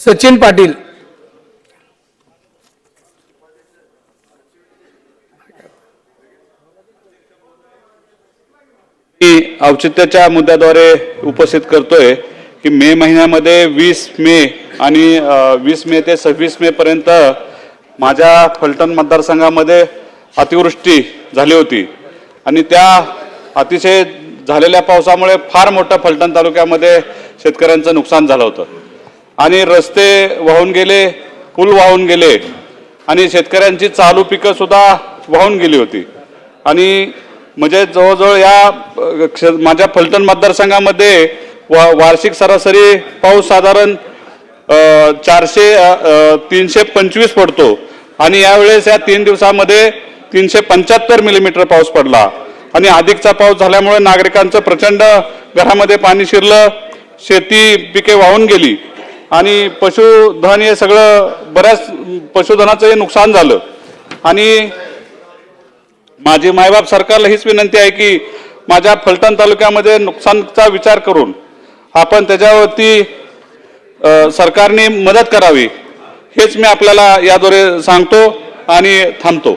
सचिन पाटील. मी औचित्याच्या मुद्द्याद्वारे उपस्थित करतोय की मे महिन्यामध्ये वीस मे आणि वीस मे ते सव्वीस मे पर्यंत माझ्या फलटण मतदारसंघामध्ये अतिवृष्टी झाली होती. आणि त्या अतिशय झालेल्या पावसामुळे फार मोठं फलटण तालुक्यामध्ये शेतकऱ्यांचं नुकसान झालं होतं. आणि रस्ते वाहून गेले पूल वाहून गेले आणि शेतकऱ्यांची चालू पिकं सुद्धा वाहून गेली होती. आणि म्हणजे जवळजवळ या क्ष- माझ्या फलटण मतदारसंघामध्ये वा वार्षिक सरासरी पाऊस साधारण चारशे तीनशे पंचवीस पडतो. आणि यावेळेस या तीन दिवसामध्ये तीनशे पंच्याहत्तर मिलीमीटर पाऊस पडला. आणि अधिकचा पाऊस झाल्यामुळे नागरिकांचं प्रचंड घरामध्ये पाणी शिरलं शेती पिके वाहून गेली. आणि पशुधन हे सगळं बऱ्याच पशुधनाचं हे नुकसान झालं. आणि माझी मायबाप सरकारला हीच विनंती आहे की माझ्या फलटण तालुक्यामध्ये नुकसानचा विचार करून आपण त्याच्यावरती सरकारने मदत करावी हेच मी आपल्याला याद्वारे सांगतो आणि थांबतो.